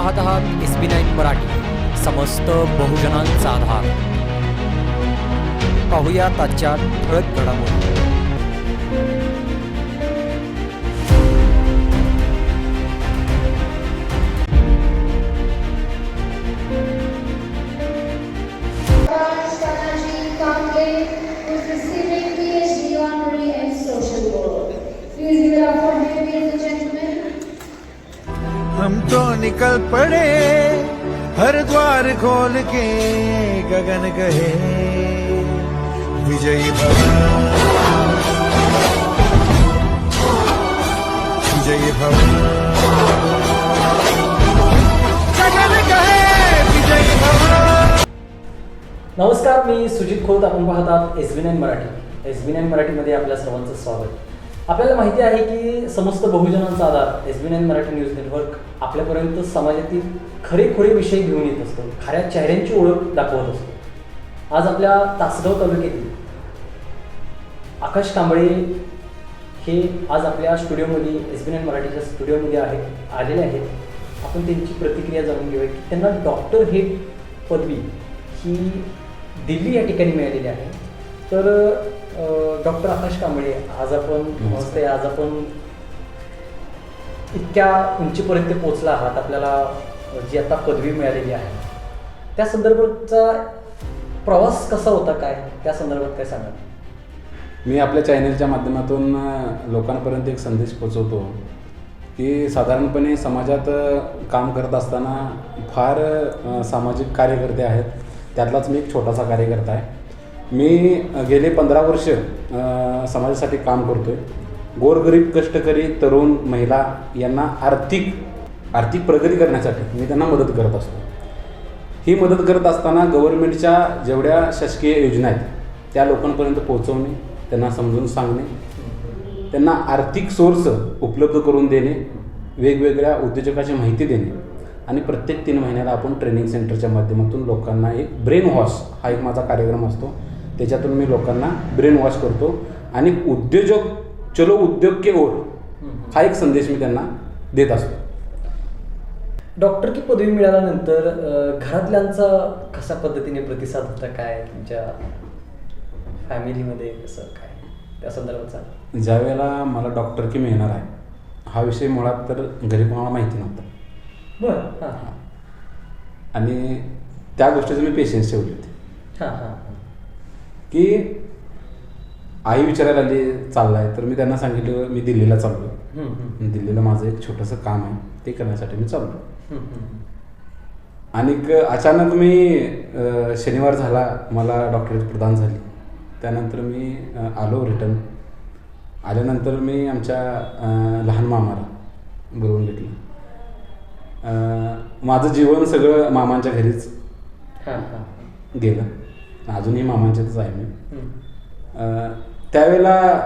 पाहत आहात S B nine Marathi. समस्त बहुजनांचा आधार. पाहूया आजच्या ठळक घडामोडी. निकल पड़े हर द्वार खोल के गगन कहे। विजयी भवन विजयी भव। नमस्कार मी सुजित खोत आपण पाहतात S B nine Marathi. S B nine मराठीमध्ये आपल्या सर्वांचं स्वागत. आपल्याला माहिती आहे की समस्त बहुजनांचा आधार S B nine Marathi news network आपल्यापर्यंत समाजातील खरेखुरे विषय घेऊन येत असतो. खऱ्या चेहऱ्यांची ओळख दाखवत असतो. आज आपल्या तासगाव तालुक्यातील आकाश कांबळे हे आज आपल्या स्टुडिओमध्ये एस बी नाईन मराठीच्या स्टुडिओमध्ये आहेत आलेले आहेत. आपण त्यांची प्रतिक्रिया जाणून घेऊया की त्यांना डॉक्टर हे पदवी ही दिल्ली या ठिकाणी मिळालेली आहे. तर डॉक्टर आकाश कांबळे आज आपण नमस्ते आज आपण इतक्या उंचीपर्यंत पोहोचला आहात आपल्याला जी आता पदवी मिळालेली आहे. त्या संदर्भाचा प्रवास कसा होता काय? त्या संदर्भात काय सांगा मी आपल्या चॅनलच्या माध्यमातून लोकांपर्यंत एक संदेश पोचवतो की साधारणपणे समाजात काम करत असताना फार सामाजिक कार्यकर्ते आहेत. त्यातलाच मी एक छोटासा कार्यकर्ता आहे. मी गेले पंधरा वर्ष समाजासाठी काम करतो आहे गोरगरीब कष्टकरी तरुण महिला यांना आर्थिक आर्थिक प्रगती करण्यासाठी मी त्यांना मदत करत असतो. ही मदत करत असताना गव्हर्नमेंटच्या जेवढ्या शासकीय योजना आहेत त्या लोकांपर्यंत पोहोचवणे त्यांना समजून सांगणे त्यांना आर्थिक सोर्स उपलब्ध करून देणे वेगवेगळ्या उद्योजकाची माहिती देणे आणि प्रत्येक तीन महिन्याला आपण ट्रेनिंग सेंटरच्या माध्यमातून लोकांना एक ब्रेन वॉश हा एक माझा कार्यक्रम असतो. त्याच्यातून मी लोकांना ब्रेन वॉश करतो. आणि उद्योजक चलो उद्योग के ओर हा एक संदेश मी त्यांना देत असतो. डॉक्टर की पदवी मिळाल्यानंतर घरातल्यांचा कशा पद्धतीने प्रतिसाद होता काय? तुमच्या फॅमिलीमध्ये कसं काय? त्या संदर्भात ज्या वेळेला मला डॉक्टर की मिळणार आहे हा विषय मुळात तर घरी कोणाला माहिती नव्हता. बरं हां. हां आणि त्या गोष्टीचं मी पेशन्स ठेवले होते. हां हां. की आई विचारायला आली चाललाय. तर मी त्यांना सांगितलं मी दिल्लीला चाललो दिल्लीला माझं एक छोटंसं काम आहे ते करण्यासाठी मी चाललो. आणि अचानक मी शनिवार झाला मला डॉक्टरेट प्रदान झाली. त्यानंतर मी आलो रिटर्न. आल्यानंतर मी आमच्या लहान मामाला बोलवून घेतलं. माझं जीवन सगळं मामांच्या घरीच गेलं. अजूनही मामांच्यातच आहे मी. त्यावेळेला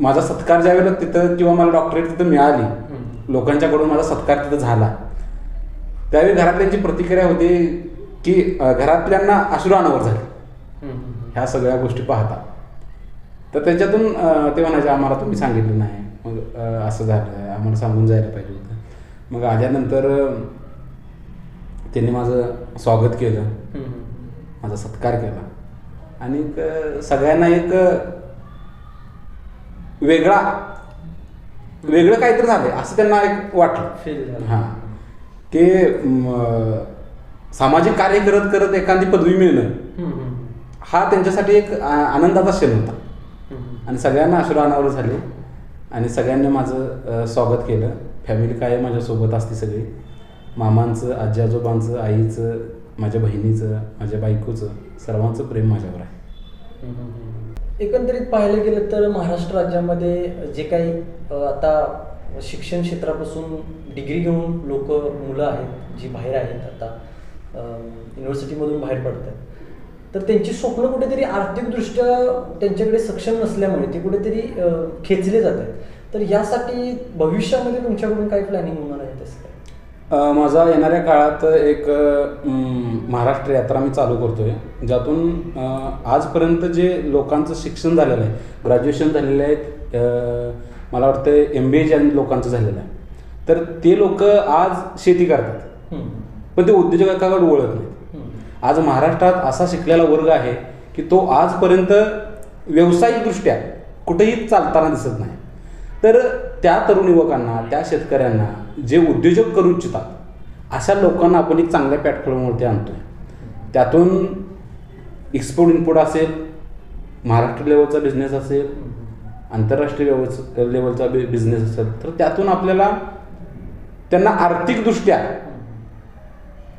माझा सत्कार ज्या वेळेला तिथं किंवा मला डॉक्टरेट तिथं मिळाली. लोकांच्याकडून माझा सत्कार तिथं झाला. त्यावेळी घरातल्यांची प्रतिक्रिया होती की घरातल्यांना अश्रू अनावर झाले. ह्या सगळ्या गोष्टी पाहता. तर त्याच्यातून ते म्हणायचे आम्हाला तुम्ही सांगितलं नाही. मग असं झालं आम्हाला सांगून जायला पाहिजे होतं. मग आल्यानंतर त्यांनी माझं स्वागत केलं. माझा सत्कार केला. आणि सगळ्यांना एक वेगळा वेगळं काहीतरी झालंय असं त्यांना एक वाटलं. झालं. हां. की सामाजिक कार्य करत करत एखादी पदवी मिळणं हा त्यांच्यासाठी एक आनंदाचा क्षण होता. आणि सगळ्यांना अश्रू अनावर झाले. आणि सगळ्यांनी माझं स्वागत केलं. फॅमिली काय माझ्यासोबत असते सगळी. मामांचं आजी आजोबांचं आईचं माझ्या बहिणीचं माझ्या बायकोचं सर्वांचं प्रेम माझ्यावर आहे. एकंदरीत पाहायला गेलं तर महाराष्ट्र राज्यामध्ये जे काही आता शिक्षण क्षेत्रापासून डिग्री घेऊन लोक मुलं आहेत जी बाहेर आहेत आता युनिव्हर्सिटीमधून बाहेर आहेत तर त्यांची स्वप्न कुठेतरी आर्थिकदृष्ट्या त्यांच्याकडे सक्षम नसल्यामुळे ते कुठेतरी खेचले जात आहेत तर यासाठी भविष्यामध्ये तुमच्याकडून काय प्लॅनिंग होणार आहे? माझा येणाऱ्या काळात एक महाराष्ट्र यात्रा मी चालू करतोय ज्यातून अ, आजपर्यंत जे लोकांचं शिक्षण झालेलं आहे ग्रॅज्युएशन झालेलं आहे मला वाटतं एम बी ए ज्या लोकांचं झालेलं आहे तर ते लोक आज शेती करतात. पण ते उद्योजकाकडे वळत नाहीत. आज महाराष्ट्रात असा शिकलेला वर्ग आहे की तो आजपर्यंत व्यावसायिकदृष्ट्या कुठेही चालताना दिसत नाही तर त्या तरुण युवकांना त्या शेतकऱ्यांना जे उद्योजक करू इच्छितात अशा लोकांना आपण एक चांगल्या प्लॅटफॉर्मवरती आहे त्यातून एक्सपोर्ट इम्पोर्ट असेल महाराष्ट्र लेवलचा बिझनेस असेल आंतरराष्ट्रीय लेवलचा लेवलचा बि बिझनेस असेल तर त्यातून आपल्याला त्यांना आर्थिकदृष्ट्या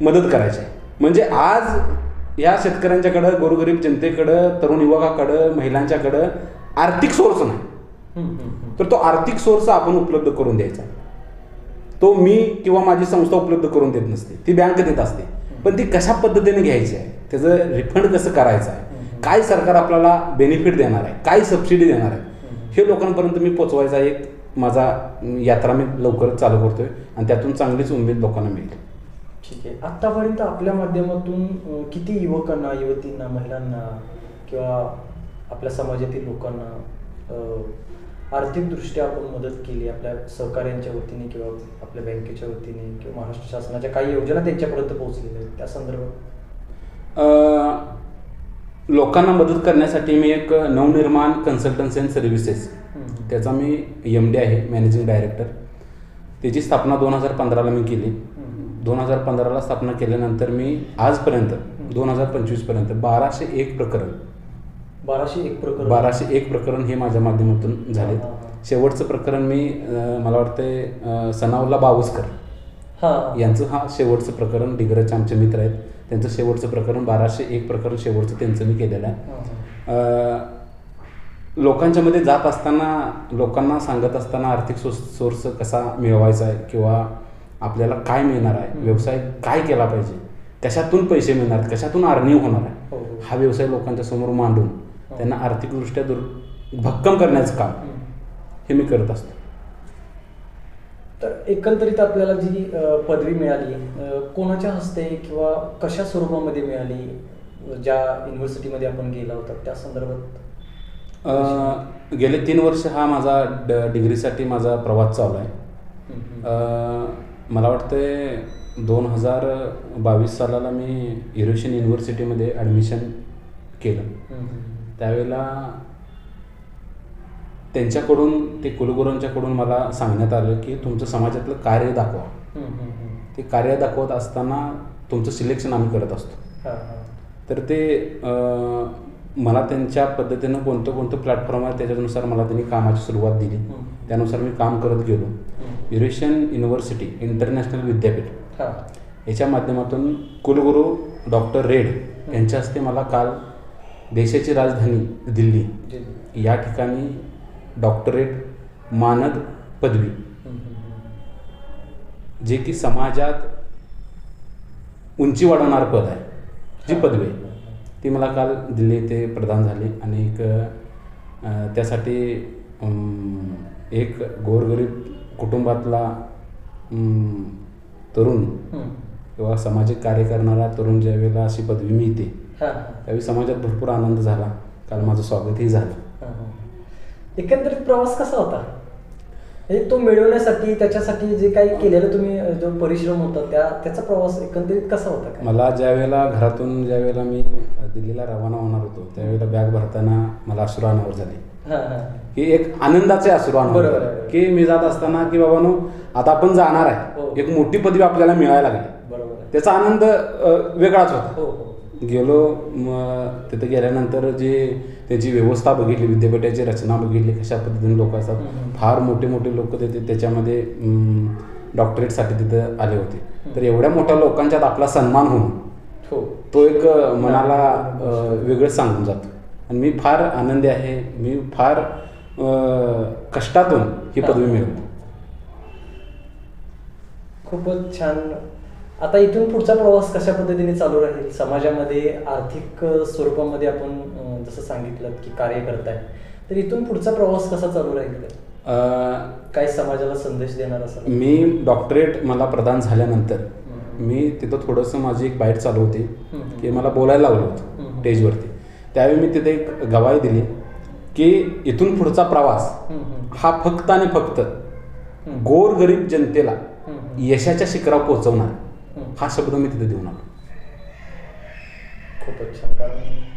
मदत करायची आहे. म्हणजे आज या शेतकऱ्यांच्याकडं गोरगरीब जनतेकडं तरुण युवकाकडं महिलांच्याकडं आर्थिक सोर्स नाही. तर तो आर्थिक सोर्स आपण उपलब्ध करून द्यायचा. तो मी किंवा माझी संस्था उपलब्ध करून देत नसते. ती बँक देत असते. पण ती कशा पद्धतीने घ्यायची आहे? त्याचं रिफंड कसं करायचं आहे? काय सरकार आपल्याला बेनिफिट देणार आहे? काय सबसिडी देणार आहे? हे लोकांपर्यंत मी पोचवायचा एक माझा यात्रा मी लवकरच चालू करतोय आणि त्यातून चांगलीच उमेद लोकांना मिळेल. ठीक आहे. आतापर्यंत आपल्या माध्यमातून किती युवकांना युवतींना महिलांना किंवा आपल्या समाजातील लोकांना आर्थिकदृष्ट्या आपण मदत केली आपल्या सहकार्यांच्या वतीने किंवा आपल्या बँकेच्या वतीने किंवा महाराष्ट्र शासनाच्या काही योजना त्यांच्यापर्यंत पोहोचलेल्या आहेत. त्या संदर्भात. लोकांना मदत करण्यासाठी मी एक नवनिर्माण कन्सल्टन्सी अँड सर्व्हिसेस. त्याचा मी एम डी आहे मॅनेजिंग डायरेक्टर त्याची स्थापना दोन हजार पंधराला मी केली. दोन हजार पंधराला स्थापना केल्यानंतर मी आजपर्यंत दोन हजार पंचवीसपर्यंत बाराशे एक प्रकरण बाराशे एक प्रकरण. बाराशे एक प्रकरण हे माझ्या माध्यमातून झाले हा, हा, हा. शेवटचं प्रकरण मी मला वाटते अ, सनावला बावस्कर हा. यांचं हा शेवटचं प्रकरण डिग्रजचे आमचे मित्र आहेत. त्यांचं शेवटचं प्रकरण बाराशे एक प्रकरण शेवटचं त्यांचं मी केलेलं आहे. हा, हा. लोकांच्या मध्ये जात असताना लोकांना सांगत असताना आर्थिक सोर्स सोर्स कसा मिळवायचा आहे किंवा आपल्याला काय मिळणार आहे? व्यवसाय काय केला पाहिजे? कशातून पैसे मिळणार? कशातून अर्निंग होणार हो, आहे हो. हा व्यवसाय लोकांच्या समोर मांडून त्यांना आर्थिकदृष्ट्या दूर भक्कम करण्याचं काम. हे मी करत असतो. तर एकंदरीत आपल्याला जी पदवी मिळाली कोणाच्या हस्ते किंवा कशा स्वरूपामध्ये मिळाली ज्या युनिव्हर्सिटीमध्ये आपण गेला होता त्या संदर्भात? गेले तीन वर्ष हा माझा ड डिग्रीसाठी माझा प्रवास चालू आहे. मला वाटते दोन हजार बावीस सालाला मी युरेशियन युनिव्हर्सिटीमध्ये ॲडमिशन केलं. त्यावेळेला त्यांच्याकडून ते कुलगुरूंच्याकडून मला सांगण्यात आलं की तुमचं समाजातलं कार्य दाखवा. ते कार्य दाखवत असताना तुमचं सिलेक्शन आम्ही करत असतो. तर ते मला त्यांच्या पद्धतीनं कोणतं कोणतं प्लॅटफॉर्म आहे त्याच्यानुसार मला त्यांनी कामाची सुरुवात दिली. त्यानुसार मी काम करत गेलो. युरेशियन युनिव्हर्सिटी इंटरनॅशनल विद्यापीठ. याच्या माध्यमातून कुलगुरू डॉक्टर रेड यांच्या हस्ते मला काल देशाची राजधानी दिल्ली. या ठिकाणी डॉक्टरेट मानद पदवी. जे की समाजात उंची वाढवणार पद आहे. जी पदवी आहे. ती मला काल दिल्ली येथे प्रदान झाली आणि एक त्यासाठी एक गोरगरीब कुटुंबातला तरुण. किंवा सामाजिक कार्य करणारा तरुण ज्यावेळेला अशी पदवी मिळते. त्यावेळी समाजात भरपूर आनंद झाला. काल माझं स्वागतही झालं. हा, हा. एकंदरीत प्रवास कसा होता? म्हणजे तो मिळवण्यासाठी त्याच्यासाठी जे काही केलेलं तुम्ही जो परिश्रम होता त्या त्याचा प्रवास एकंदरीत कसा होता मला ज्या वेळेला घरातून ज्या वेळेला मी दिल्लीला रवाना होणार होतो त्यावेळेला बॅग भरताना मला अश्रू अनावर झाले. हा, हा. की एक आनंदाचे अश्रू अनावर झाले. की मी जात असताना की बाबानो आता आपण जाणार हो. आहे एक मोठी पदवी आपल्याला मिळायला लागली. त्याचा आनंद वेगळाच होता. हो हो. गेलो मग तिथे गेल्यानंतर जे त्याची व्यवस्था बघितली विद्यापीठाची रचना बघितली कशा पद्धतीने लोक असतात. फार मोठे मोठे लोक तिथे त्याच्यामध्ये डॉक्टरेटसाठी तिथे आले होते. तर एवढ्या मोठ्या लोकांच्यात आपला सन्मान होऊन हो. तो एक मनाला वेगळंच सांगून जातो. आणि मी फार आनंदी आहे. मी फार कष्टातून ही पदवी मिळवली. खूपच छान आता इथून पुढचा प्रवास कशा पद्धतीने चालू राहील समाजामध्ये आर्थिक स्वरूपामध्ये आपण जसं सांगितलं की कार्य करताय तर इथून पुढचा प्रवास कसा चालू राहील काय समाजाला संदेश देणार असाल मी डॉक्टरेट मला प्रदान झाल्यानंतर. मी तिथं थोडंसं माझी एक बाईट चालू होती. की मला बोलायला लावलं. होतं स्टेजवरती त्यावेळी मी तिथे एक गवाही दिली की इथून पुढचा प्रवास. हा फक्त आणि फक्त. गोरगरीब जनतेला. यशाच्या शिखरावर पोहोचवणार. हा शब्द मी तिथे देऊन आलो. खूपच छान. कारण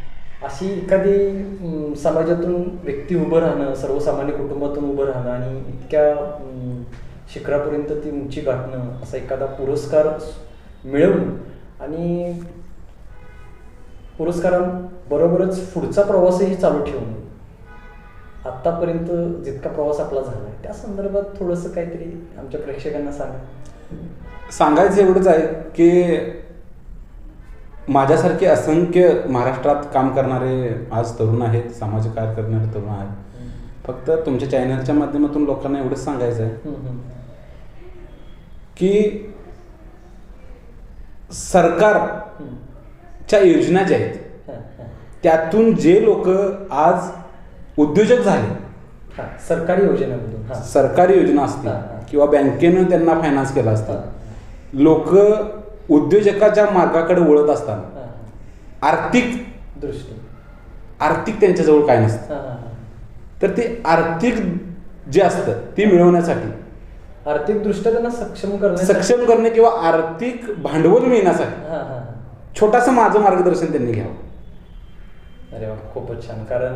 अशी एखादी समाजातून व्यक्ती उभं राहणं सर्वसामान्य कुटुंबातून उभं राहणं आणि इतक्या शिखरापर्यंत ती उंची गाठणं असा एखादा पुरस्कार मिळवून आणि पुरस्कारांबरोबरच पुढचा प्रवासही चालू ठेवून आत्तापर्यंत जितका प्रवास आपला झाला आहे त्या संदर्भात थोडंसं काहीतरी आमच्या प्रेक्षकांना सांगा. सांगायचं एवढंच आहे की माझ्यासारखे असंख्य महाराष्ट्रात काम करणारे आज तरुण आहेत सामाजिक कार्य करणारे तरुण आहेत फक्त तुमच्या चॅनलच्या माध्यमातून लोकांना एवढंच सांगायचं आहे. की सरकारच्या योजना ज्या आहेत. त्यातून जे लोक आज उद्योजक झाले सरकारी योजनेमधून हां. सरकारी योजना असतील हा. किंवा बँकेनं त्यांना फायनान्स केला असता हा. लोक उद्योजकाच्या मार्गाकडे वळत असताना आर्थिक. दृष्टी आर्थिक त्यांच्याजवळ काय नसतं. तर ते आर्थिक जे असतं ती मिळवण्यासाठी आर्थिक दृष्ट्या त्यांना सक्षम करण्यासाठी सक्षम करणे किंवा आर्थिक भांडवल मिळण्यासाठी. छोटासं माझं मार्गदर्शन त्यांनी घ्यावं अरे वा खूपच छान कारण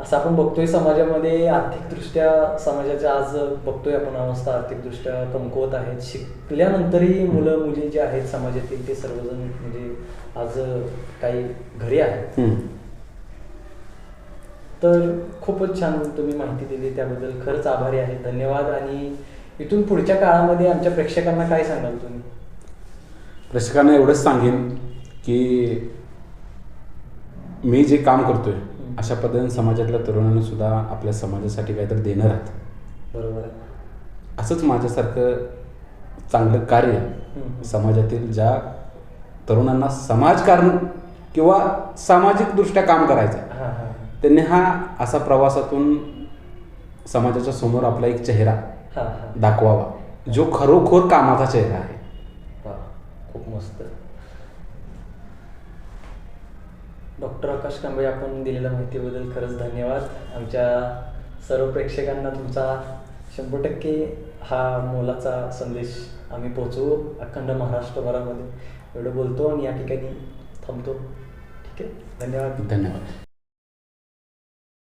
असं आपण बघतोय समाजामध्ये आर्थिकदृष्ट्या समाजाच्या आज बघतोय आपण अवस्था आर्थिकदृष्ट्या कमकुवत आहेत. शिकल्यानंतरही मुलं मुली जे आहेत समाजातील ते सर्वजण म्हणजे आज काही घरी आहेत. तर खूपच छान तुम्ही माहिती दिली त्याबद्दल. खरंच आभारी आहे. धन्यवाद. आणि इथून पुढच्या काळामध्ये आमच्या प्रेक्षकांना काय सांगाल तुम्ही? प्रेक्षकांना एवढंच सांगेन की मी जे काम करतोय अशा पद्धतीने समाजातल्या तरुणांनी सुद्धा आपल्या समाजासाठी काहीतरी देणार आहात बरोबर आहे. असंच माझ्यासारखं चांगलं कार्य. समाजातील ज्या तरुणांना समाजकारण किंवा सामाजिकदृष्ट्या काम करायचं आहे त्यांनी हा असा प्रवासातून समाजाच्या समोर आपला एक चेहरा दाखवावा जो खरोखर कामाचा चेहरा आहे. खूप मस्त. डॉक्टर आकाश कांबळे आपण दिलेल्या माहितीबद्दल खरंच धन्यवाद. आमच्या सर्व प्रेक्षकांना तुमचा शंभर टक्के हा मोलाचा संदेश आम्ही पोचवू अखंड महाराष्ट्रभरामध्ये. एवढं बोलतो आणि या ठिकाणी थांबतो. ठीक आहे? धन्यवाद. धन्यवाद.